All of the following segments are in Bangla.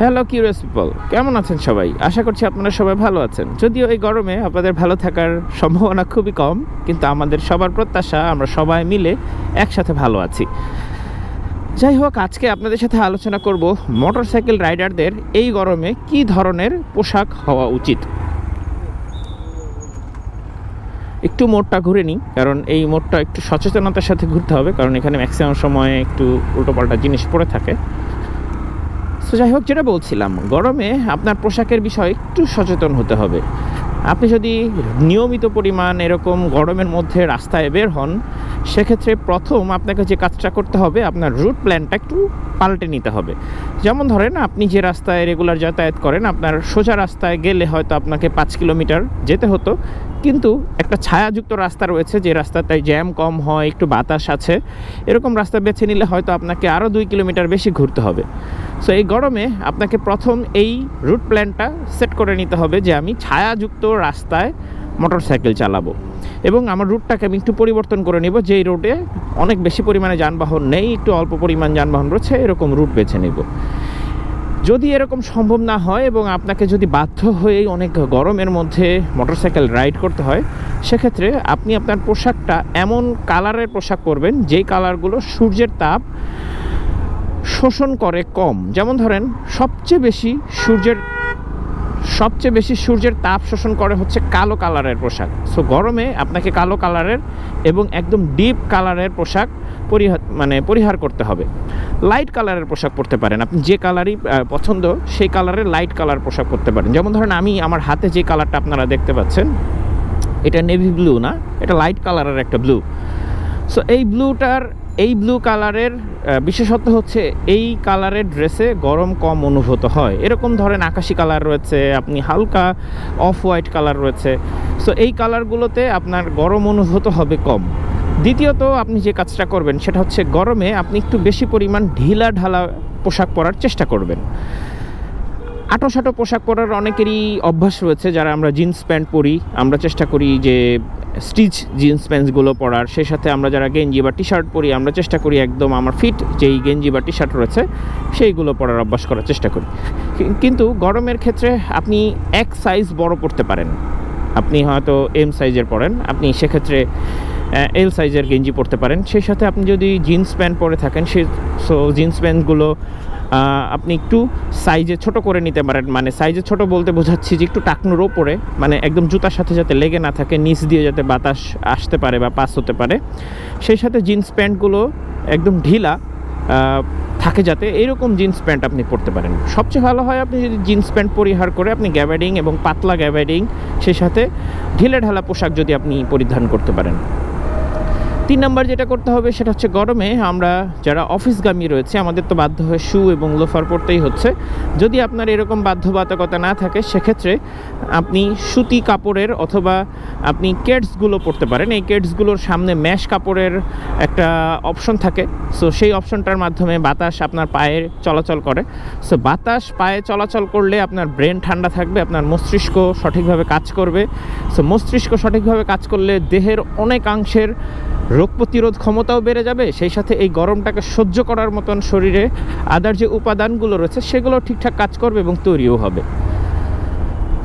হ্যালো কিউরিয়াস পিপল কেমন আছেন সবাই? আশা করছি আপনারা সবাই ভালো আছেন। যদিও এই গরমে আপনাদের ভালো থাকার সম্ভাবনা খুবই কম, কিন্তু আমাদের সবার প্রত্যাশা, আমরা সবাই মিলে একসাথে ভালো আছি। যাই হোক, আজকে আপনাদের সাথে আলোচনা করব মোটরসাইকেল রাইডারদের এই গরমে কি ধরনের পোশাক হওয়া উচিত। একটু মোড়টা ঘুরে নিই, কারণ এই মোড়টা একটু সচেতনতার সাথে ঘুরতে হবে, কারণ এখানে ম্যাক্সিমাম সময় একটু উল্টোপাল্টা জিনিস পড়ে থাকে। তো যাই হোক, যেটা বলছিলাম, গরমে আপনার পোশাকের বিষয়ে একটু সচেতন হতে হবে। আপনি যদি নিয়মিত পরিমাণ এরকম গরমের মধ্যে রাস্তায় বের হন, সেক্ষেত্রে প্রথম আপনাকে যে কাজটা করতে হবে, আপনার রুট প্ল্যানটা একটু পাল্টে নিতে হবে। যেমন ধরেন, আপনি যে রাস্তায় রেগুলার যাতায়াত করেন, আপনার সোজা রাস্তায় গেলে হয়তো আপনাকে পাঁচ কিলোমিটার যেতে হতো। কিন্তু একটা ছায়াযুক্ত রাস্তা রয়েছে, যে রাস্তাটায় জ্যাম কম হয়, একটু বাতাস আছে, এরকম রাস্তা বেছে নিলে হয়তো আপনাকে আরও দুই কিলোমিটার বেশি ঘুরতে হবে। সো এই গরমে আপনাকে প্রথম এই রুট প্ল্যানটা সেট করে নিতে হবে যে আমি ছায়াযুক্ত রাস্তায় মোটরসাইকেল চালাবো। এবং আমার রুটটাকে আমি একটু পরিবর্তন করে নিব, যেই রুটে অনেক বেশি পরিমাণে যানবাহন নেই, একটু অল্প পরিমাণ যানবাহন রয়েছে, এরকম রুট বেছে নেব। যদি এরকম সম্ভব না হয় এবং আপনাকে যদি বাধ্য হয়ে অনেক গরমের মধ্যে মোটরসাইকেল রাইড করতে হয়, সেক্ষেত্রে আপনি আপনার পোশাকটা এমন কালারের পোশাক পরবেন, যেই কালারগুলো সূর্যের তাপ শোষণ করে কম। যেমন ধরেন, সবচেয়ে বেশি সূর্যের সবচেয়ে বেশি সূর্যের তাপ শোষণ করে হচ্ছে কালো কালারের পোশাক। সো গরমে আপনাকে কালো কালারের এবং একদম ডিপ কালারের পোশাক পরিহার মানে পরিহার করতে হবে। লাইট কালারের পোশাক পরতে পারেন। আপনি যে কালারই পছন্দ, সেই কালারের লাইট কালার পোশাক পরতে পারেন। যেমন ধরেন, আমি আমার হাতে যে কালারটা আপনারা দেখতে পাচ্ছেন, এটা নেভি ব্লু না, এটা লাইট কালারের একটা ব্লু সো এই ব্লুটার এই ব্লু কালারের বিশেষত্ব হচ্ছে এই কালারের ড্রেসে গরম কম অনুভূত হয়। এরকম ধরেন আকাশি কালার রয়েছে, আপনি হালকা অফ হোয়াইট কালার রয়েছে। সো এই কালারগুলোতে আপনার গরম অনুভূত হবে কম। দ্বিতীয়ত, আপনি যে কাজটা করবেন, সেটা হচ্ছে গরমে আপনি একটু বেশি পরিমাণ ঢিলা ঢালা পোশাক পরার চেষ্টা করবেন। আটো সাটো পোশাক পরার অনেকেরই অভ্যাস রয়েছে, যারা আমরা জিন্স প্যান্ট পরি। আমরা চেষ্টা করি যে স্টিচ জিন্স প্যান্টসগুলো পরার, সেই সাথে আমরা যারা গেঞ্জি বা টি শার্ট পরি, আমরা চেষ্টা করি একদম আমার ফিট যেই গেঞ্জি বা টি শার্ট রয়েছে, সেইগুলো পরার অভ্যাস করার চেষ্টা করি। কিন্তু গরমের ক্ষেত্রে আপনি এক সাইজ বড় পড়তে পারেন। আপনি হয়তো এম সাইজের পরেন, আপনি সেক্ষেত্রে এল সাইজের গেঞ্জি পরতে পারেন। সেই সাথে আপনি যদি জিন্স প্যান্ট পরে থাকেন, সে সো জিন্স প্যান্টগুলো আপনি একটু সাইজে ছোট করে নিতে পারেন। মানে সাইজে ছোট বলতে বোঝাচ্ছি যে একটু টাকনুর ওপরে মানে একদম জুতার সাথে যাতে লেগে না থাকে, নিচ দিয়ে যাতে বাতাস আসতে পারে বা পাস হতে পারে। সেই সাথে জিন্স প্যান্টগুলো একদম ঢিলা থাকে যাতে এরকম জিন্স প্যান্ট আপনি পরতে পারেন। সবচেয়ে ভালো হয় আপনি যদি জিন্স প্যান্ট পরিহার করে আপনি গ্যাবার্ডিং এবং পাতলা গ্যাবার্ডিং সেই সাথে ঢিলে ঢালা পোশাক যদি আপনি পরিধান করতে পারেন। তিন নম্বর যেটা করতে হবে সেটা হচ্ছে গরমে আমরা যারা অফিসগামী রয়েছে, আমাদের তো বাধ্য হয়ে শু এবং লোফার পরতেই হচ্ছে। যদি আপনার এরকম বাধ্যবাধকতা না থাকে, সেক্ষেত্রে আপনি সুতি কাপড়ের অথবা আপনি কেডসগুলো পরতে পারেন। এই কেডসগুলোর সামনে ম্যাশ কাপড়ের একটা অপশন থাকে। সো সেই অপশনটার মাধ্যমে বাতাস আপনার পায়ে চলাচল করে। সো বাতাস পায়ে চলাচল করলে আপনার ব্রেন ঠান্ডা থাকবে, আপনার মস্তিষ্ক সঠিকভাবে কাজ করবে। সো মস্তিষ্ক সঠিকভাবে কাজ করলে দেহের অনেকাংশের রোগ প্রতিরোধ ক্ষমতাও বেড়ে যাবে, সেই সাথে এই গরমটাকে সহ্য করার মতন শরীরে আদার যে উপাদানগুলো রয়েছে সেগুলো ঠিকঠাক কাজ করবে এবং তৈরিও হবে।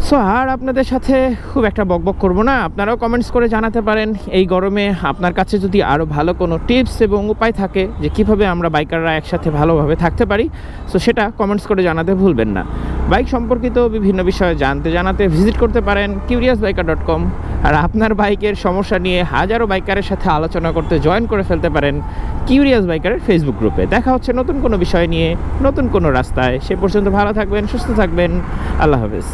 সো আর আপনাদের সাথে খুব একটা বকবক করব না। আপনারাও কমেন্টস করে জানাতে পারেন, এই গরমে আপনার কাছে যদি আরও ভালো কোনো টিপস এবং উপায় থাকে যে কীভাবে আমরা বাইকাররা একসাথে ভালোভাবে থাকতে পারি সো সেটা কমেন্টস করে জানাতে ভুলবেন না। বাইক সম্পর্কিত বিভিন্ন বিষয়ে জানতে জানাতে ভিজিট করতে পারেন কিউরিয়াস বাইকার ডট কম আর আপনার বাইকের সমস্যা নিয়ে হাজারো বাইকারের সাথে আলোচনা করতে জয়েন করে ফেলতে পারেন কিউরিয়াস বাইকারের ফেসবুক গ্রুপে দেখা হচ্ছে নতুন কোনো বিষয় নিয়ে, নতুন কোনো রাস্তায়। সে পর্যন্ত ভালো থাকবেন, সুস্থ থাকবেন। আল্লাহ হাফেজ।